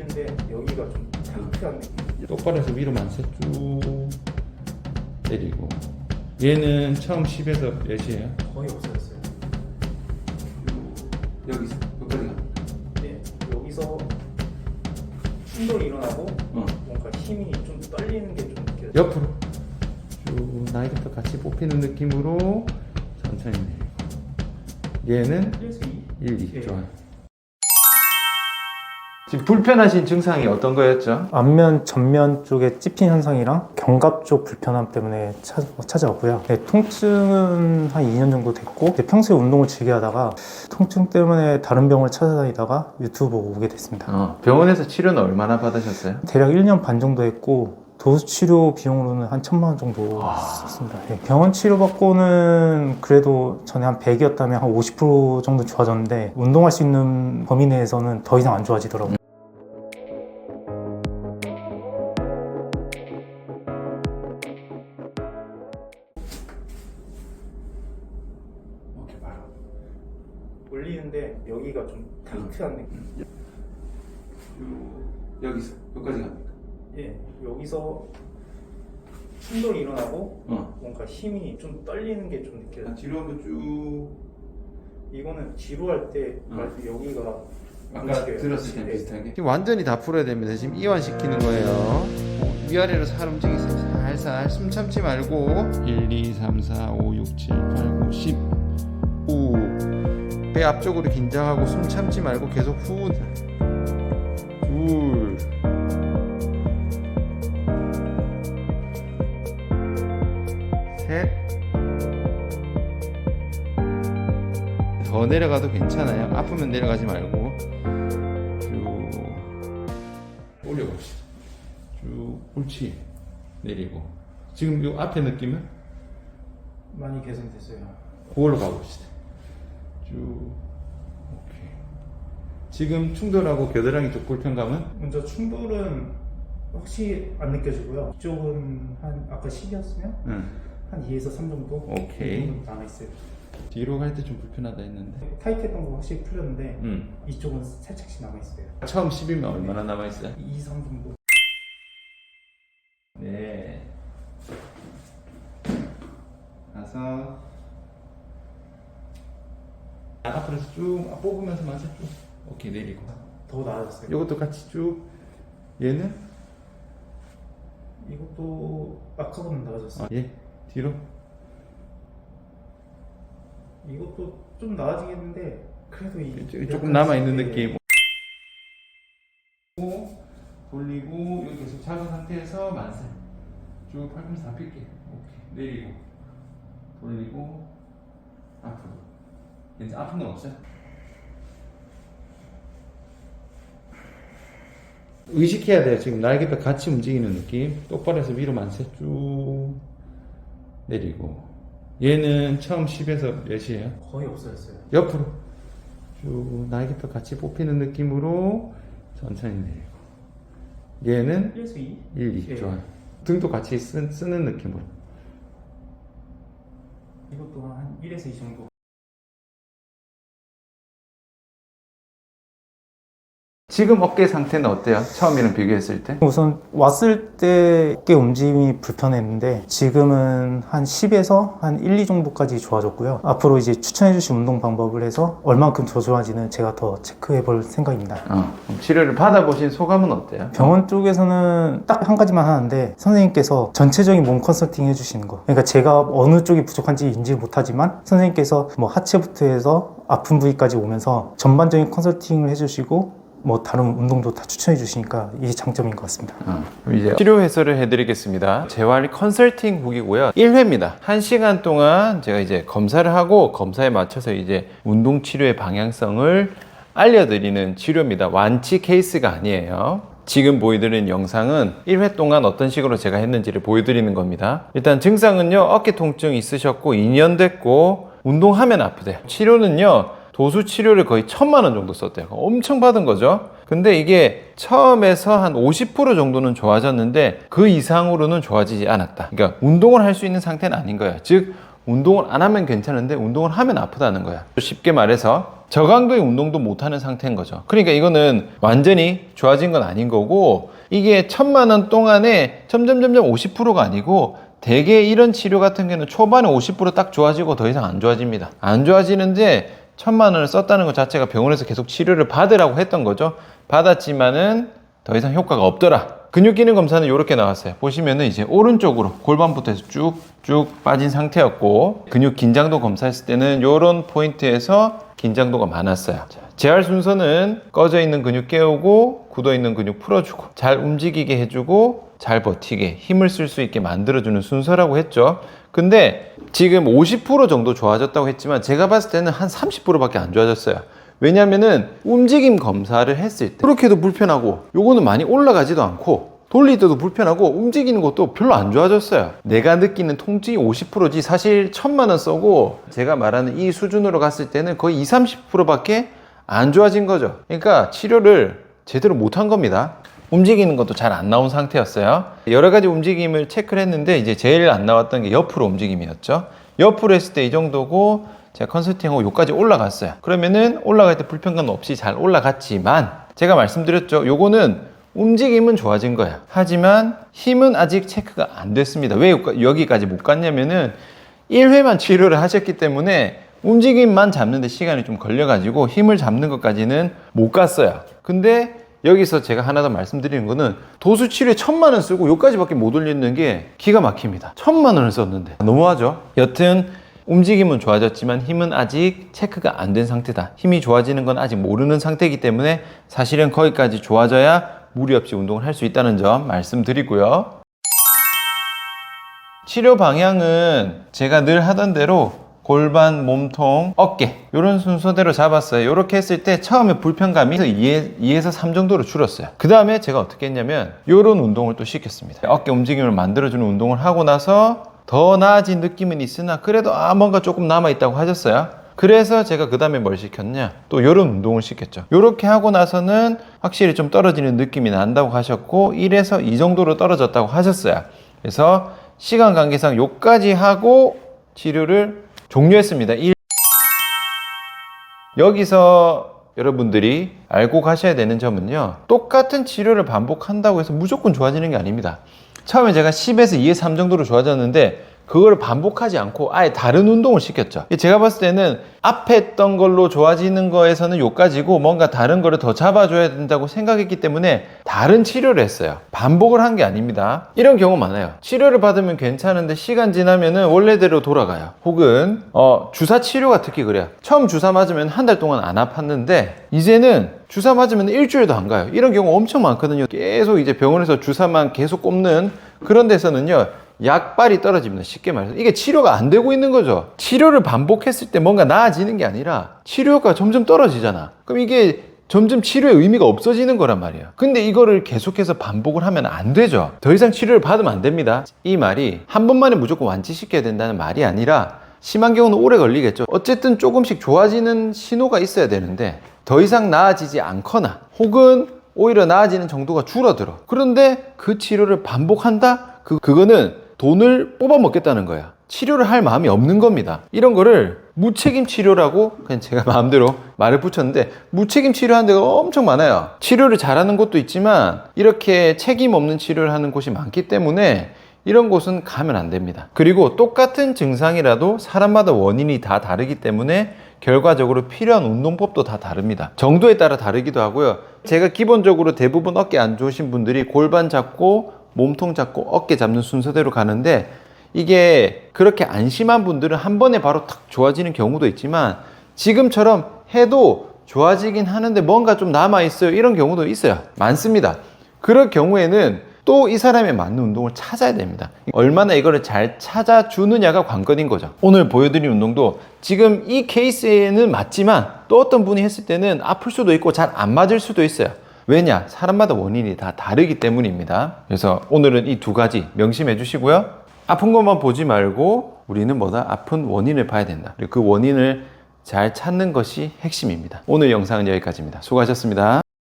올리는데 여기가 좀 타이트한 느낌. 똑바로 해서 위로 만세 쭉 때리고 얘는 처음 10에서 몇이에요? 거의 없어졌어요. 여기서 여기까지 가. 네, 여기서 충돌이 일어나고 어. 뭔가 힘이 좀 떨리는 게 좀 느껴져요. 옆으로 쭉 나이부터 같이 뽑히는 느낌으로 천천히 내리고 얘는 그래서 이 1, 2 네. 좋아요 지금 불편하신 증상이 어떤 거였죠? 앞면, 전면 쪽에 찝힌 현상이랑 견갑 쪽 불편함 때문에 찾, 찾아왔고요. 네, 통증은 한 2년 정도 됐고 네, 평소에 운동을 즐겨 하다가 통증 때문에 다른 병을 찾아다니다가 유튜브 보고 오게 됐습니다. 어, 병원에서 치료는 얼마나 받으셨어요? 대략 1년 반 정도 했고 도수 치료 비용으로는 한 천만 원 정도 아. 썼습니다. 네, 병원 치료 받고는 그래도 전에 한 100이었다면 한 50% 정도 좋아졌는데 운동할 수 있는 범위 내에서는 더 이상 안 좋아지더라고요. 바로 올리는데 여기가 좀 타이트한 느낌. 쭉 여기서 여기까지 갑니다 예, 여기서 충돌이 일어나고 어. 뭔가 힘이 좀 떨리는 게 좀 느껴져요. 뒤로 한번 쭉 이거는 지루할 때 어. 여기가 아까 움직여요. 들었을 때 네. 비슷하게 지금 완전히 다 풀어야 됩니다 지금 이완시키는 거예요 위아래로 살 움직이세요 살살 숨 참지 말고 1, 2, 3, 4, 5, 6, 7, 8, 9, 10 후. 배 앞쪽으로 긴장하고 숨 참지 말고 계속 후 둘. 더 내려가도 괜찮아요. 아프면 내려가지 말고 쭉 올려봅시다. 쭉 옳지 내리고 지금 요 앞에 느낌은 많이 개선됐어요. 그걸로 가봅시다. 쭉 오케이. 지금 충돌하고 겨드랑이 쪽 불편감은 먼저 충돌은 확실히 안 느껴지고요. 이쪽은 한 아까 10이었으면 응. 한 2에서 3 정도 오케이. 이 정도 남아 있어요. 뒤로 갈 때 좀 불편하다 했는데 타이트했던 거 확실히 풀렸는데 응. 이쪽은 살짝씩 남아 있어요. 처음 10이면 얼마나 남아있어요? 2, 3 정도. 네. 가서 앞으로 쭉 뽑으면서 마셔 쭉. 오케이 내리고. 더 나아졌어요. 이것도 같이 쭉. 얘는 이것도 아까보다 나아졌어요. 아, 얘 뒤로. 이것도 좀 나아지겠는데 그래도 이 조- 조금 남아 있는 네. 느낌. 돌리고 여기 계속 작은 상태에서 만세. 쭉 팔꿈치 다 필게. 오케이 내리고 돌리고 앞으로. 이제 아픈 건 없어요? 의식해야 돼요. 지금 날개뼈 같이 움직이는 느낌. 똑바로 해서 위로 만세 쭉 내리고. 얘는 처음 10에서 몇이에요? 거의 없어졌어요. 옆으로 쭉 날개뼈 같이 뽑히는 느낌으로 천천히 내리고 얘는 1에서 2? 1, 2 예. 좋아요 등도 같이 쓰, 쓰는 느낌으로 이것도 한 1에서 2 정도. 지금 어깨 상태는 어때요? 처음이랑 비교했을 때? 우선 왔을 때 어깨 움직임이 불편했는데 지금은 한 10에서 한 1, 2 정도까지 좋아졌고요. 앞으로 이제 추천해 주신 운동 방법을 해서 얼만큼 더 좋아지는 제가 더 체크해 볼 생각입니다. 어, 그럼 치료를 받아보신 소감은 어때요? 병원 쪽에서는 딱 한 가지만 하는데 선생님께서 전체적인 몸 컨설팅 해주시는 거. 그러니까 제가 어느 쪽이 부족한지 인지 못하지만 선생님께서 뭐 하체부터 해서 아픈 부위까지 오면서 전반적인 컨설팅을 해주시고 뭐 다른 운동도 다 추천해 주시니까 이게 장점인 것 같습니다. 어, 그럼 이제 치료 해설을 해드리겠습니다. 재활 컨설팅 북이고요. 1회입니다. 1시간 동안 제가 이제 검사를 하고 검사에 맞춰서 이제 운동 치료의 방향성을 알려드리는 치료입니다. 완치 케이스가 아니에요. 지금 보여드리는 영상은 1회 동안 어떤 식으로 제가 했는지를 보여드리는 겁니다. 일단 증상은요, 어깨 통증 있으셨고 2년 됐고 운동하면 아프대요. 치료는요, 도수 치료를 거의 천만 원 정도 썼대요. 엄청 받은 거죠. 근데 이게 처음에서 한 50% 정도는 좋아졌는데 그 이상으로는 좋아지지 않았다. 그러니까 운동을 할 수 있는 상태는 아닌 거예요. 즉 운동을 안 하면 괜찮은데 운동을 하면 아프다는 거야. 쉽게 말해서 저강도의 운동도 못하는 상태인 거죠. 그러니까 이거는 완전히 좋아진 건 아닌 거고 이게 천만 원 동안에 점점 점점 50%가 아니고 대개 이런 치료 같은 경우는 초반에 50%딱 좋아지고 더 이상 안 좋아집니다. 안 좋아지는데 천만 원을 썼다는 것 자체가 병원에서 계속 치료를 받으라고 했던 거죠. 받았지만은 더 이상 효과가 없더라. 근육 기능 검사는 이렇게 나왔어요. 보시면은 이제 오른쪽으로 골반부터 해서 쭉쭉 빠진 상태였고 근육 긴장도 검사했을 때는 이런 포인트에서 긴장도가 많았어요. 자, 재활 순서는 꺼져 있는 근육 깨우고 굳어 있는 근육 풀어주고 잘 움직이게 해주고 잘 버티게 힘을 쓸 수 있게 만들어주는 순서라고 했죠. 근데 지금 50% 정도 좋아졌다고 했지만 제가 봤을 때는 한 30%밖에 안 좋아졌어요. 왜냐면은 움직임 검사를 했을 때 그렇게도 불편하고 요거는 많이 올라가지도 않고 돌릴 때도 불편하고 움직이는 것도 별로 안 좋아졌어요. 내가 느끼는 통증이 50%지 사실 천만 원 써고 제가 말하는 이 수준으로 갔을 때는 거의 20, 30%밖에 안 좋아진 거죠. 그러니까 치료를 제대로 못한 겁니다. 움직이는 것도 잘 안 나온 상태였어요. 여러 가지 움직임을 체크를 했는데 이제 제일 안 나왔던 게 옆으로 움직임이었죠. 옆으로 했을 때 이 정도고 제가 컨설팅하고 여기까지 올라갔어요. 그러면은 올라갈 때 불편감 없이 잘 올라갔지만 제가 말씀드렸죠. 요거는 움직임은 좋아진 거야. 하지만 힘은 아직 체크가 안 됐습니다. 왜 여기까지 못 갔냐면은 1회만 치료를 하셨기 때문에 움직임만 잡는데 시간이 좀 걸려가지고 힘을 잡는 것까지는 못 갔어요. 근데 여기서 제가 하나 더 말씀드리는 거는 도수 치료에 천만 원 쓰고 여기까지밖에 못 올리는 게 기가 막힙니다. 천만 원을 썼는데 너무하죠. 여튼 움직임은 좋아졌지만 힘은 아직 체크가 안 된 상태다. 힘이 좋아지는 건 아직 모르는 상태이기 때문에 사실은 거기까지 좋아져야 무리 없이 운동을 할 수 있다는 점 말씀드리고요. 치료 방향은 제가 늘 하던 대로 골반, 몸통, 어깨 이런 순서대로 잡았어요. 이렇게 했을 때 처음에 불편감이 2에, 2에서 3 정도로 줄었어요. 그 다음에 제가 어떻게 했냐면 이런 운동을 또 시켰습니다. 어깨 움직임을 만들어주는 운동을 하고 나서 더 나아진 느낌은 있으나 그래도 아 뭔가 조금 남아있다고 하셨어요. 그래서 제가 그 다음에 뭘 시켰냐 또 이런 운동을 시켰죠 이렇게 하고 나서는 확실히 좀 떨어지는 느낌이 난다고 하셨고 1에서 2 정도로 떨어졌다고 하셨어요 그래서 시간 관계상 요까지 하고 치료를 종료했습니다. 1. 여기서 여러분들이 알고 가셔야 되는 점은요. 똑같은 치료를 반복한다고 해서 무조건 좋아지는 게 아닙니다. 처음에 제가 10에서 2에 3 정도로 좋아졌는데 그걸 반복하지 않고 아예 다른 운동을 시켰죠. 제가 봤을 때는 앞에 했던 걸로 좋아지는 거에서는 요까지고 뭔가 다른 거를 더 잡아줘야 된다고 생각했기 때문에 다른 치료를 했어요. 반복을 한 게 아닙니다. 이런 경우 많아요. 치료를 받으면 괜찮은데 시간 지나면은 원래대로 돌아가요. 혹은 어, 주사 치료가 특히 그래요. 처음 주사 맞으면 한 달 동안 안 아팠는데 이제는 주사 맞으면 일주일도 안 가요. 이런 경우 엄청 많거든요. 계속 이제 병원에서 주사만 계속 꼽는 그런 데서는요. 약발이 떨어집니다. 쉽게 말해서. 이게 치료가 안 되고 있는 거죠. 치료를 반복했을 때 뭔가 나아지는 게 아니라 치료 효과가 점점 떨어지잖아. 그럼 이게 점점 치료의 의미가 없어지는 거란 말이에요. 근데 이거를 계속해서 반복을 하면 안 되죠. 더 이상 치료를 받으면 안 됩니다. 이 말이 한 번만에 무조건 완치시켜야 된다는 말이 아니라 심한 경우는 오래 걸리겠죠. 어쨌든 조금씩 좋아지는 신호가 있어야 되는데 더 이상 나아지지 않거나 혹은 오히려 나아지는 정도가 줄어들어. 그런데 그 치료를 반복한다? 그, 그거는 돈을 뽑아 먹겠다는 거야. 치료를 할 마음이 없는 겁니다. 이런 거를 무책임 치료라고 그냥 제가 마음대로 말을 붙였는데 무책임 치료하는 데가 엄청 많아요. 치료를 잘하는 곳도 있지만 이렇게 책임 없는 치료를 하는 곳이 많기 때문에 이런 곳은 가면 안 됩니다. 그리고 똑같은 증상이라도 사람마다 원인이 다 다르기 때문에 결과적으로 필요한 운동법도 다 다릅니다. 정도에 따라 다르기도 하고요. 제가 기본적으로 대부분 어깨 안 좋으신 분들이 골반 잡고 몸통 잡고 어깨 잡는 순서대로 가는데 이게 그렇게 안심한 분들은 한 번에 바로 탁 좋아지는 경우도 있지만 지금처럼 해도 좋아지긴 하는데 뭔가 좀 남아있어요. 이런 경우도 있어요. 많습니다. 그럴 경우에는 또 이 사람에 맞는 운동을 찾아야 됩니다. 얼마나 이거를 잘 찾아주느냐가 관건인 거죠. 오늘 보여드린 운동도 지금 이 케이스에는 맞지만 또 어떤 분이 했을 때는 아플 수도 있고 잘 안 맞을 수도 있어요. 왜냐? 사람마다 원인이 다 다르기 때문입니다. 그래서 오늘은 이 두 가지 명심해 주시고요. 아픈 것만 보지 말고 우리는 뭐다? 아픈 원인을 봐야 된다. 그리고 그 원인을 잘 찾는 것이 핵심입니다. 오늘 영상은 여기까지입니다. 수고하셨습니다.